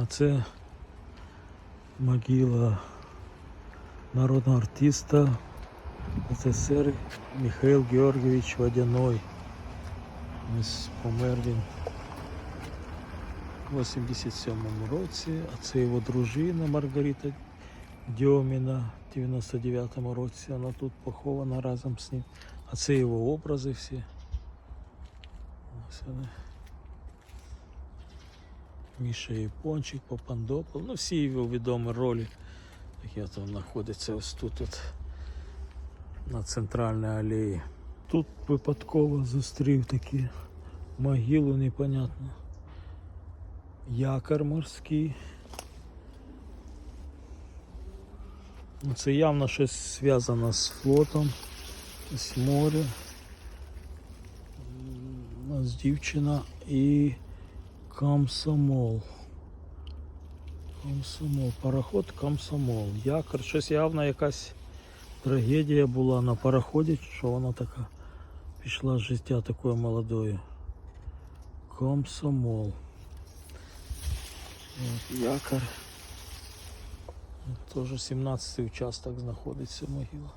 А це могила народного артиста СССР Михаил Георгиевич Водяной. Ось помер він у 87-му році, а це його дружина Маргарита Дьоміна в 99-му році. Вона тут похована разом з ним. А це його образи всі. Ось вони. Міша Япончик, Попандопол, ну всі його відомі ролі, які там знаходяться ось тут от, на центральній алеї. Тут випадково зустрів такі могилу непонятно. Якор морський. Ну, Це явно щось зв'язано з флотом, з морем. У нас дівчина і комсомол. Комсомол. Пароход комсомол. Якор. Щось явно якась трагедія була на пароході, що вона така пішла з життя такою молодою. Комсомол. Якор. Теж 17-й участок знаходиться могила.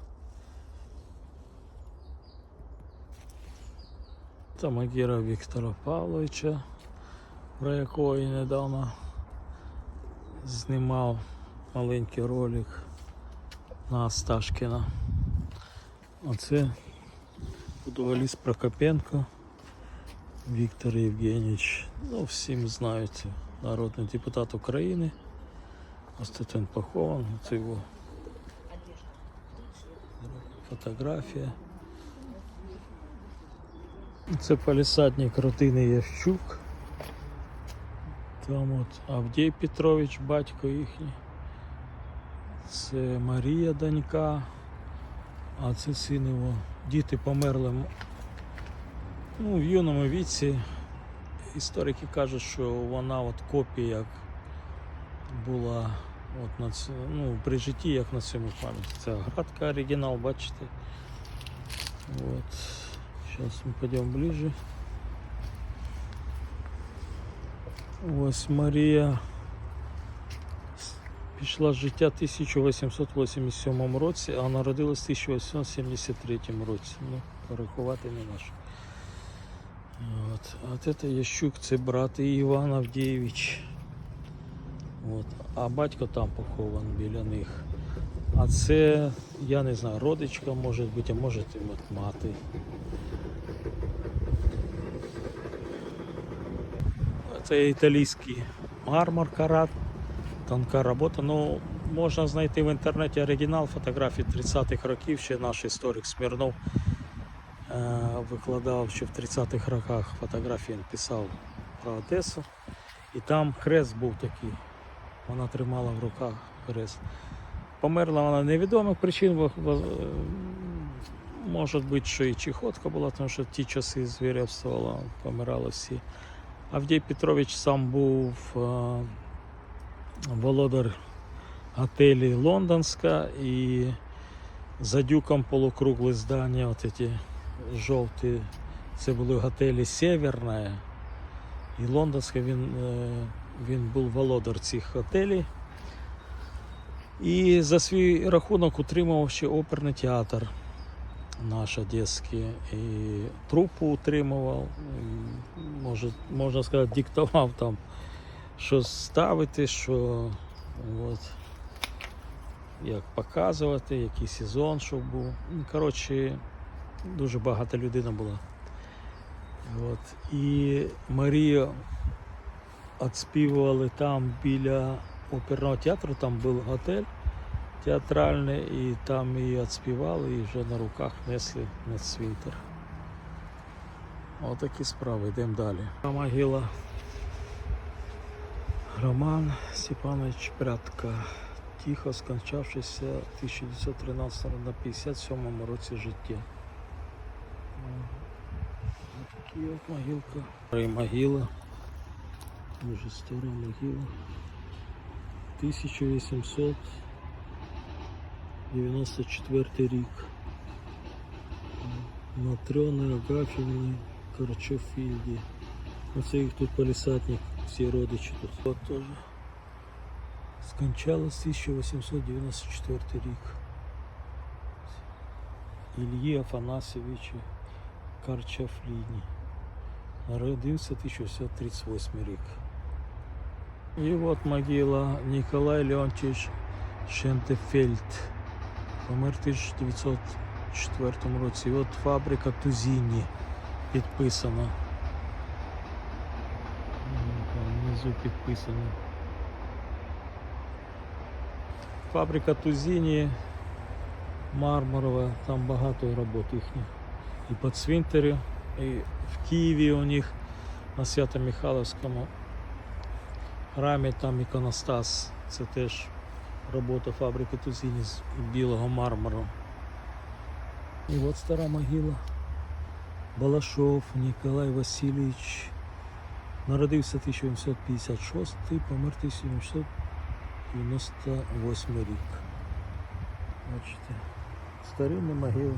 Це могила Віктора Павловича, про якого я недавно знімав маленький ролик на Осташкіна. Оце футболіст Прокопенко Віктор Євгенійович. Ну, всім знають, народний депутат України. Він похований, це його фотографія. Це палісадник родини Євчук. Там от Авдій Петрович, батько їхній. Це Марія донька, а це син його. Діти померли ну, в юному віці. Історики кажуть, що вона от копія як була от на ц- ну, при житті, як на цьому пам'яті. Це градка оригінал, бачите. От. Зараз ми підемо ближче. Ось Марія пішла з життя в 1887 році, а народилась в 1873 році. Ну, порахувати не наш. От. А це Ящук, це брат Іван Авдієвич. От. А батько там похований біля них. А це, я не знаю, родичка може бути, а може і мати. Це італійський мармур карат, тонка робота. Ну, можна знайти в інтернеті оригінал фотографій 30-х років. Ще наш історик Смірнов е, викладав, що в 30-х роках фотографії він писав про Одесу. І там хрест був такий. Вона тримала в руках хрест. Померла вона невідомих причин, е, може бути, що і чехотка була, тому що ті часи звірявствувала, помирали всі. Авдій Петрович сам був е, володар готелі Лондонська і за дюком полукругле здання, от ці жовті, це були готелі Северна і Лондонська, він, е, він був володар цих готелей. І за свій рахунок утримував ще оперний театр наш одеський. І трупу утримував, може, можна сказати, диктував там, що ставити, що от, як показувати, який сезон, щоб був. Ну, Коротше, дуже багата людина була. От. І Марію відспівували там біля оперного театру, там був готель театральний, і там її відспівали і вже на руках несли на світер. Отакі справи, йдемо далі. Могила Роман Степанович Прятка, тихо скончавшийся 1913 на 57 році життя. Такі от могилка. І могила. Дуже стара могила. 1894 рік. Матрьони Агафівни Корчофільді. Оце їх тут полісатник, всі родичі тут. От теж Скончалась 1894 рік. Ільї Афанасьовича Карчафліні. Народився 1938 рік. І от могила Ніколай Леонтьович Шентефельд. Помер в 1904 році. І от фабрика Тузіні підписана. Внизу підписано. Фабрика Тузіні мармурова, там багато робот їхніх. І по цвинтарю, і в Києві у них на Свято-Михайловському храмі там іконостас. Це теж робота фабрики Тузіні з білого мармуру. І от стара могила. Балашов Ніколай Васильович. Народився 1856, помер 1898 рік. Бачите, старинні могили.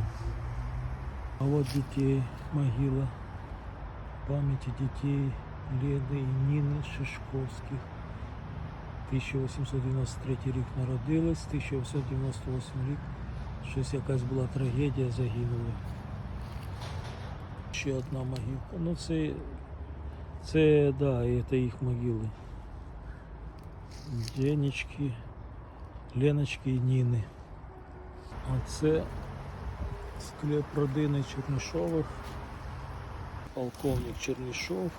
А от дітей могила. Пам'яті дітей Леди і Ніни Шишковських. 1893 рік народились, 1898 рік. Щось якась була трагедія, загинули. Ще одна могилка. Ну це, це да, це їх могили. Денечки, Леночки і Ніни. А це склеп родини Чернишових. Полковник Чернишов.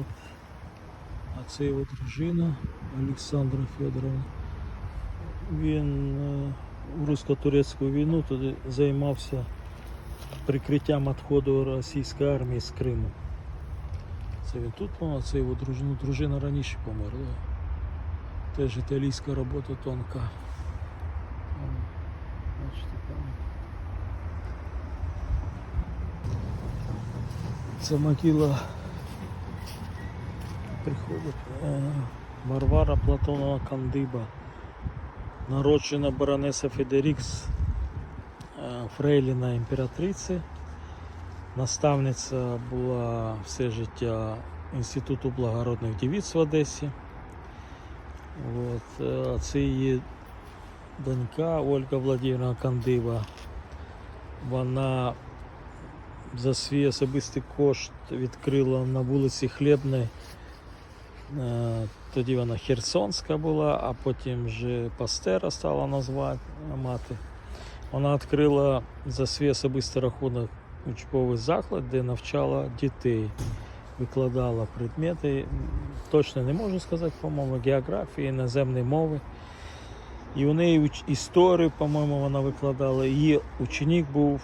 От. А це його дружина Олександра Федоровна. Він е, у русско-турецьку війну туди займався прикриттям відходу російської армії з Криму. Це він тут помер, це його дружина, дружина раніше померла. Теж італійська робота тонка. Це могила приходить е, Варвара Платонова Кандиба, народжена баронеса Федерікс е, Фрейліна імператриці. Наставниця була все життя Інституту благородних дівіць в Одесі. От, е, а це її донька Ольга Владимировна Кандива. Вона за свій особистий кошт відкрила на вулиці Хлібної. Е, Тоді вона Херсонська була, а потім вже Пастера стала назвати мати. Вона відкрила за свій особистий рахунок учбовий заклад, де навчала дітей, викладала предмети. Точно не можу сказати, по-моєму, географії, іноземні мови. І у неї історію, по-моєму, вона викладала. Її ученик був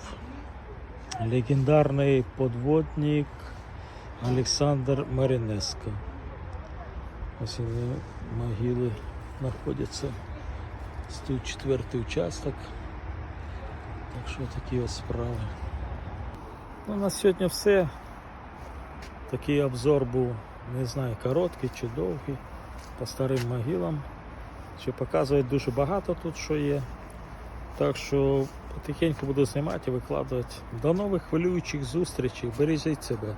легендарний подводник Олександр Маринеско. Ось могили знаходяться. Тут четвертий участок. Так що такі ось справи. Ну, на сьогодні все. Такий обзор був, не знаю, короткий чи довгий, по старим могилам. Що показує дуже багато тут що є. Так що потихеньку буду знімати і викладувати. До нових хвилюючих зустрічей. Бережіть себе.